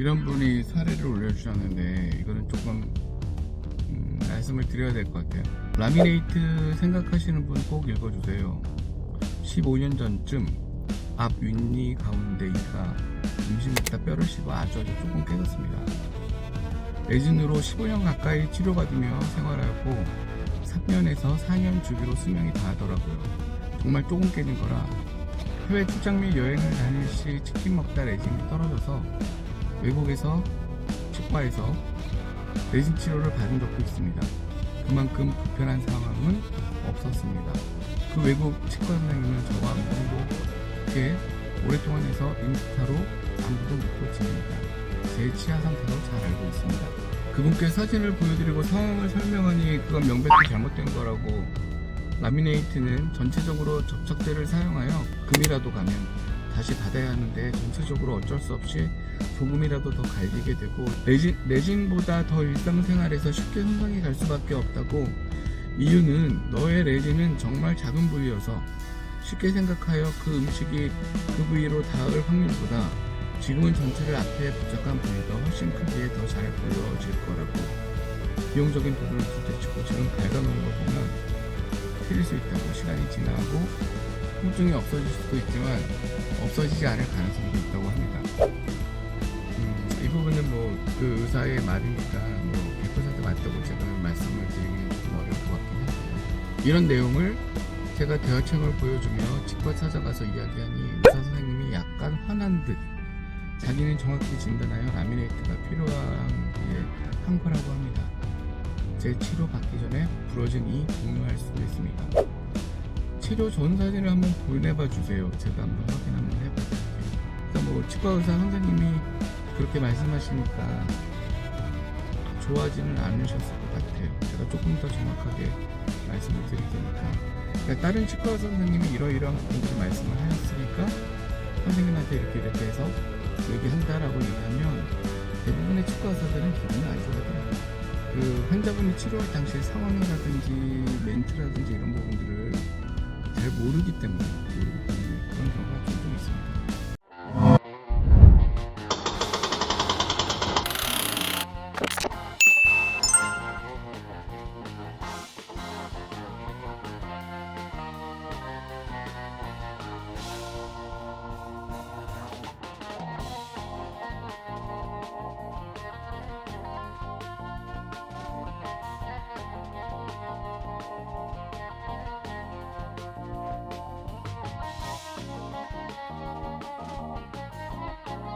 이런 분이 사례를 올려주셨는데 이거는 조금 음, 말씀을 드려야 될 것 같아요. 라미네이트 생각하시는 분 꼭 읽어주세요. 15년 전쯤 앞 윗니 가운데 이가 먹다 뼈를 씹어 아주 아주 조금 깨졌습니다. 레진으로 15년 가까이 치료받으며 생활하고 3년에서 4년 주기로 수명이 다하더라고요. 정말 조금 깨진 거라 해외 출장 및 여행을 다닐 시 치킨 먹다 레진이 떨어져서 외국에서 치과에서 레진 치료를 받은 적도 있습니다. 그만큼 불편한 상황은 없었습니다. 그 외국 치과 선생님은 저와 운동도 오랫동안 해서 인스타로 안부도 묻고 지냅니다. 제 치아 상태도 잘 알고 있습니다. 그분께 사진을 보여드리고 상황을 설명하니 그건 명백히 잘못된 거라고 라미네이트는 전체적으로 접착제를 사용하여 금이라도 가면 다시 받아야 하는데 전체적으로 어쩔 수 없이 조금이라도 더 갈리게 되고 레진, 레진보다 더 일상생활에서 쉽게 손상이 갈 수밖에 없다고 이유는 너의 레진은 정말 작은 부위여서 쉽게 생각하여 그 음식이 그 부위로 닿을 확률보다 지금은 전체를 앞에 부착한 부위가 훨씬 크기에 더 잘 보여질 거라고 비용적인 부분을 둘째치고 지금 갉아놓은 거 보면 틀릴 수 있다고 시간이 지나고 통증이 없어질 수도 있지만 없어지지 않을 가능성도 있다고 합니다. 음, 이 부분은 뭐 그 의사의 말이니까 뭐 100% 맞다고 제가 말씀을 드리기는 좀 어려울 것 같긴 한데요. 이런 내용을 제가 대화책을 보여주며 치과 찾아가서 이야기하니 의사 선생님이 약간 화난 듯 자기는 정확히 진단하여 라미네이트가 필요한 한 거라고 합니다. 제 치료 받기 전에 부러진 이 공유할 수도 있습니다. 치료 전 사진을 한번 보내봐 주세요. 제가 한번 확인 한번 해봐 드릴게요. 그러니까 뭐 치과 의사 선생님이 그렇게 말씀하시니까 좋아하지는 않으셨을 것 같아요. 제가 조금 더 정확하게 말씀을 드릴 테니까. 그러니까 다른 치과 의사 선생님이 이러이러한 부분들 말씀을 하셨으니까 선생님한테 이렇게 이렇게 해서 얘기한다라고 얘기하면 대부분의 치과 의사들은 기분이 안 좋아하더라고요. 그 환자분이 치료할 당시 상황이라든지 멘트라든지 이런 부분들을 잘 모르기 때문에 모르기 때문에 그런 경우가 종종 있습니다.